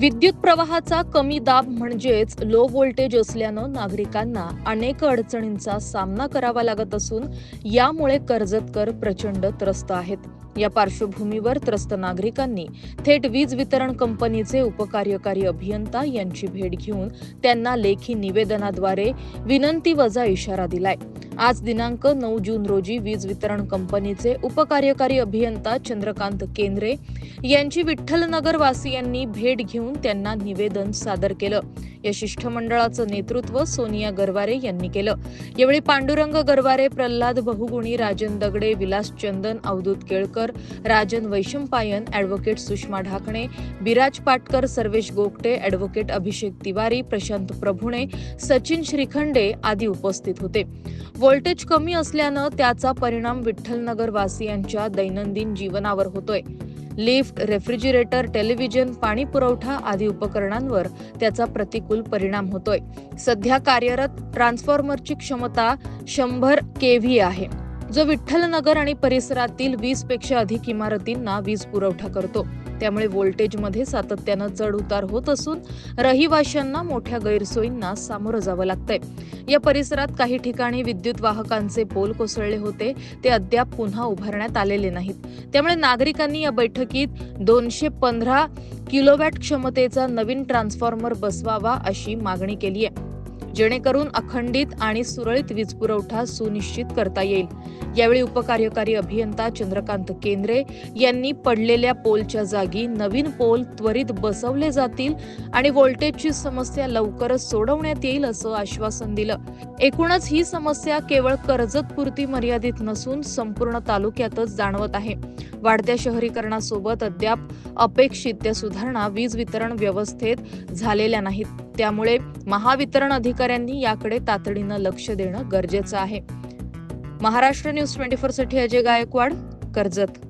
विद्युत प्रवाहाचा कमी दाब म्हणजेच लो व्होल्टेज असल्यानं नागरिकांना अनेक अडचणींचा सामना करावा लागत असून यामुळे कर्जतकर प्रचंड त्रस्त आहेत. या पार्श्वभूमीवर त्रस्त नागरिकांनी थेट वीज वितरण कंपनीचे उपकार्यकारी अभियंता यांची भेट घेऊन त्यांना लेखी निवेदनाद्वारे विनंती वजा इशारा दिलाय. आज दिनांक नऊ जून रोजी वीज वितरण कंपनीचे उपकार्यकारी अभियंता चंद्रकांत केंद्रे यांची विठ्ठलनगर वासियांनी भेट घेऊन त्यांना निवेदन सादर केलं. या शिष्टमंडळाचं नेतृत्व सोनिया गरवारे यांनी केलं. यावेळी पांडुरंग गरवारे प्रल्हाद बहुगुणी राजन दगडे विलास चंदन अवधूत केळकर राजन वैशंपायन ॲडव्होकेट सुषमा ढाकणे बिराज पाटकर सर्वेश गोगटे ॲडव्होकेट अभिषेक तिवारी प्रशांत प्रभुणे सचिन श्रीखंडे आदी उपस्थित होते. व्होल्टेज कमी असल्यानं त्याचा परिणाम विठ्ठलनगर वासियांच्या दैनंदिन जीवनावर होतोय. लिफ्ट रेफ्रिजिरेटर टेलिव्हिजन पाणी पुरवठा आदी उपकरणांवर त्याचा प्रतिकूल परिणाम होतोय. सध्या कार्यरत ट्रान्सफॉर्मरची क्षमता शंभर केव्ही आहे. जो विठ्ठलनगर आणि परिसरातील वीसपेक्षा अधिक इमारतींना वीज पुरवठा करतो. त्यामुळे व्होल्टेजमध्ये सातत्यानं चढ उतार होत असून रहिवाशांना मोठ्या गैरसोयींना सामोरं जावं लागतंय. या परिसरात काही ठिकाणी विद्युत वाहकांचे पोल कोसळले होते. ते अद्याप पुन्हा उभारण्यात आलेले नाहीत. त्यामुळे नागरिकांनी या बैठकीत दोनशे पंधरा किलोवॅट क्षमतेचा नवीन ट्रान्सफॉर्मर बसवावा अशी मागणी केली आहे जेणेकरून अखंडित आणि सुरळीत वीज पुरवठा सुनिश्चित करता येईल. यावेळी उपकार्यकारी अभियंता चंद्रकांत केंद्रे यांनी पडलेल्या पोलच्या जागी नवीन पोल त्वरित बसवले जातील आणि व्होल्टेजची समस्या लवकरच सोडवण्यात येईल असं आश्वासन दिलं. एकूणच ही समस्या केवळ कर्जतपुरती मर्यादित नसून संपूर्ण तालुक्यातच जाणवत आहे. वाढत्या शहरीकरणासोबत अद्याप अपेक्षित त्या सुधारणा वीज वितरण व्यवस्थेत झालेल्या नाहीत. त्यामुळे महावितरण अधिकाऱ्यांनी याकडे तातडीनं लक्ष देणं गरजेचं आहे. महाराष्ट्र न्यूज ट्वेंटी फोरसाठी अजय गायकवाड कर्जत.